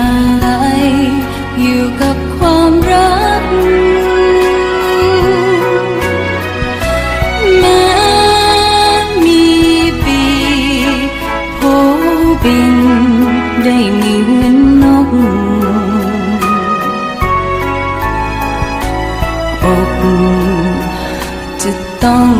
อะไร อยู่กับความรัก แม้มีปีโผบิน ได้มีเวนนกอกจะต้อง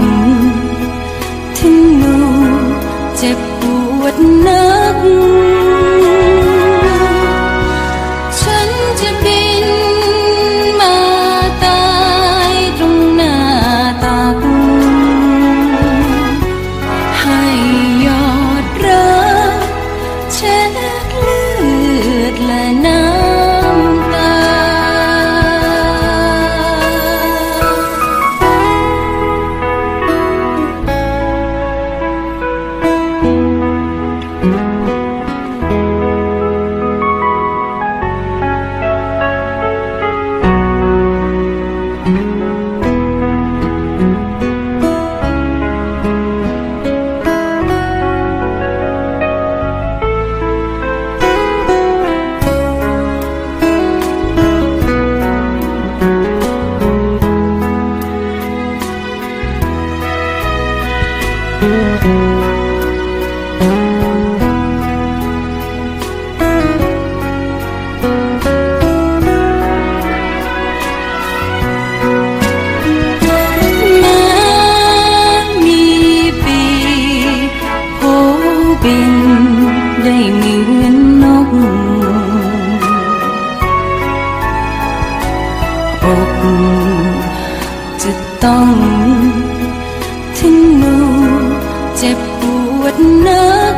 ต้องทิ้งหนูเจ็บปวดนัก